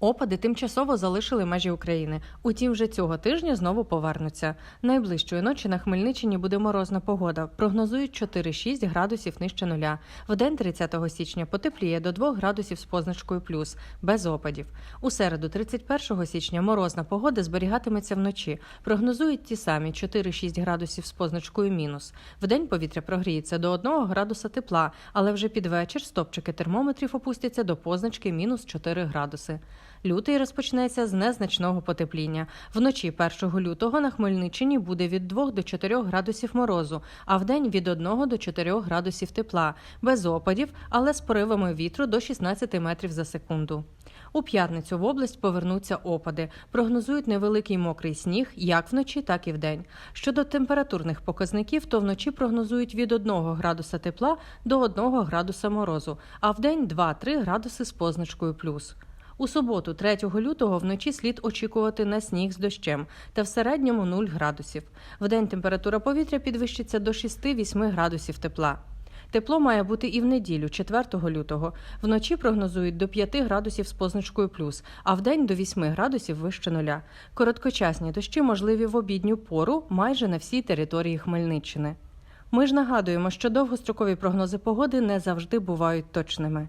Опади тимчасово залишили межі України. Утім, вже цього тижня знову повернуться. Найближчої ночі на Хмельниччині буде морозна погода. Прогнозують 4-6 градусів нижче нуля. Вдень 30 січня потепліє до 2 градусів з позначкою плюс, без опадів. У середу, 31 січня, морозна погода зберігатиметься вночі. Прогнозують ті самі 4-6 градусів з позначкою мінус. Вдень повітря прогріється до 1 градуса тепла, але вже під вечір стопчики термометрів опустяться до позначки мінус 4 градуси. Лютий розпочнеться з незначного потепління. Вночі 1 лютого на Хмельниччині буде від 2 до 4 градусів морозу, а вдень від 1 до 4 градусів тепла, без опадів, але з поривами вітру до 16 метрів за секунду. У п'ятницю в область повернуться опади. Прогнозують невеликий мокрий сніг як вночі, так і вдень. Щодо температурних показників, то вночі прогнозують від 1 градуса тепла до 1 градуса морозу, а вдень 2-3 градуси з позначкою плюс. У суботу, 3 лютого, вночі слід очікувати на сніг з дощем та в середньому 0 градусів. Вдень температура повітря підвищиться до 6-8 градусів тепла. Тепло має бути і в неділю, 4 лютого. Вночі прогнозують до 5 градусів з позначкою плюс, а вдень до 8 градусів вище нуля. Короткочасні дощі можливі в обідню пору майже на всій території Хмельниччини. Ми ж нагадуємо, що довгострокові прогнози погоди не завжди бувають точними.